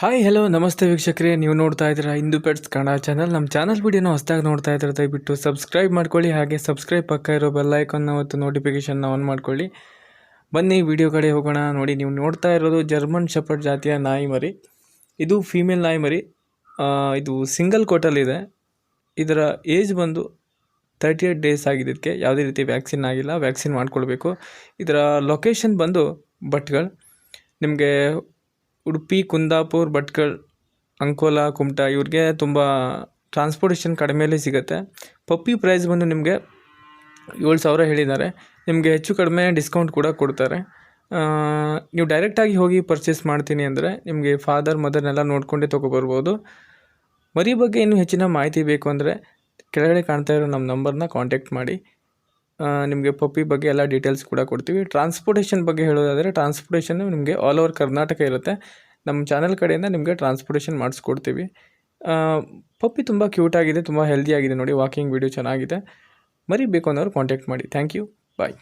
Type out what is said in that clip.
Hi hello ನಮಸ್ತೆ ವೀಕ್ಷಕರೇ. ನೀವು ನೋಡ್ತಾ ಇದ್ದೀರಾ ಹಿಂದೂ ಪೆಟ್ಸ್ ಕನ್ನಡ ಚಾನಲ್ ನಮ್ಮ ಚಾನಲ್ ವಿಡಿಯೋನ ಹೊಸದಾಗಿ ನೋಡ್ತಾ ಇದ್ರೆ ದಯವಿಟ್ಟು ಸಬ್ಸ್ಕ್ರೈಬ್ ಮಾಡ್ಕೊಳ್ಳಿ. ಹಾಗೆ ಸಬ್ಸ್ಕ್ರೈಬ್ ಪಕ್ಕ ಇರೋ ಬೆಲ್ ಐಕಾನ್ನ ಮತ್ತು ನೋಟಿಫಿಕೇಷನ್ನ ಆನ್ ಮಾಡ್ಕೊಳ್ಳಿ. ಬನ್ನಿ ವಿಡಿಯೋ ಕಡೆ ಹೋಗೋಣ. ನೋಡಿ, ನೀವು ನೋಡ್ತಾ ಇರೋದು ಜರ್ಮನ್ ಶಪರ್ಟ್ ಜಾತಿಯ ನಾಯಿ ಮರಿ. ಇದು ಫೀಮೇಲ್ ನಾಯಿ ಮರಿ. ಇದು ಸಿಂಗಲ್ ಕೋಟಲ್ಲಿದೆ ಇದರ ಏಜ್ ಬಂದು ತರ್ಟಿ ಏಟ್ ಡೇಸ್ ಆಗಿದೆ ಇದಕ್ಕೆ. ಯಾವುದೇ ರೀತಿ ವ್ಯಾಕ್ಸಿನ್ ಆಗಿಲ್ಲ. ವ್ಯಾಕ್ಸಿನ್ ಮಾಡ್ಕೊಳ್ಬೇಕು. ಇದರ ಲೊಕೇಶನ್ ಬಂದು ಭಟ್ಗಳು ನಿಮಗೆ ಉಡುಪಿ, ಕುಂದಾಪುರ್, ಭಟ್ಕಳ್, ಅಂಕೋಲಾ, ಕುಮಟಾ ಇವ್ರಿಗೆ ತುಂಬ ಟ್ರಾನ್ಸ್ಪೋರ್ಟೇಷನ್ ಕಡಿಮೆಯಲ್ಲಿ ಸಿಗುತ್ತೆ. ಪಪ್ಪಿ ಪ್ರೈಸ್ ಬಂದು ನಿಮಗೆ ಏಳು ಸಾವಿರ ಹೇಳಿದ್ದಾರೆ. ನಿಮಗೆ ಹೆಚ್ಚು ಕಡಿಮೆ ಡಿಸ್ಕೌಂಟ್ ಕೂಡ ಕೊಡ್ತಾರೆ. ನೀವು ಡೈರೆಕ್ಟಾಗಿ ಹೋಗಿ ಪರ್ಚೇಸ್ ಮಾಡ್ತೀನಿ ಅಂದರೆ ನಿಮಗೆ ಫಾದರ್ ಮದರ್ನೆಲ್ಲ ನೋಡಿಕೊಂಡೇ ತೊಗೊಬರ್ಬೋದು ಮರಿ ಬಗ್ಗೆ ಇನ್ನೂ ಹೆಚ್ಚಿನ ಮಾಹಿತಿ ಬೇಕು ಅಂದರೆ ಕೆಳಗಡೆ ಕಾಣ್ತಾ ಇರೋ ನಮ್ಮ ನಂಬರ್ನ ಕಾಂಟ್ಯಾಕ್ಟ್ ಮಾಡಿ. ನಿಮಗೆ ಪಪ್ಪಿ ಬಗ್ಗೆ ಎಲ್ಲ ಡೀಟೇಲ್ಸ್ ಕೂಡ ಕೊಡ್ತೀವಿ. ಟ್ರಾನ್ಸ್ಪೋರ್ಟೇಷನ್ ಬಗ್ಗೆ ಹೇಳೋದಾದರೆ ಟ್ರಾನ್ಸ್ಪೋರ್ಟೇಷನ್ ನಿಮಗೆ ಆಲ್ ಓವರ್ ಕರ್ನಾಟಕ ಇರುತ್ತೆ. ನಮ್ಮ ಚಾನಲ್ ಕಡೆಯಿಂದ ನಿಮಗೆ ಟ್ರಾನ್ಸ್ಪೋರ್ಟೇಷನ್ ಮಾಡಿಸ್ಕೊಡ್ತೀವಿ. ಪಪ್ಪಿ ತುಂಬ ಕ್ಯೂಟ್ ಆಗಿದೆ, ತುಂಬ ಹೆಲ್ದಿಯಾಗಿದೆ ನೋಡಿ ವಾಕಿಂಗ್ ವೀಡಿಯೋ ಚೆನ್ನಾಗಿದೆ. ಮರಿಬೇಕು ಅನ್ನೋರು ಕಾಂಟ್ಯಾಕ್ಟ್ ಮಾಡಿ. Thank you bye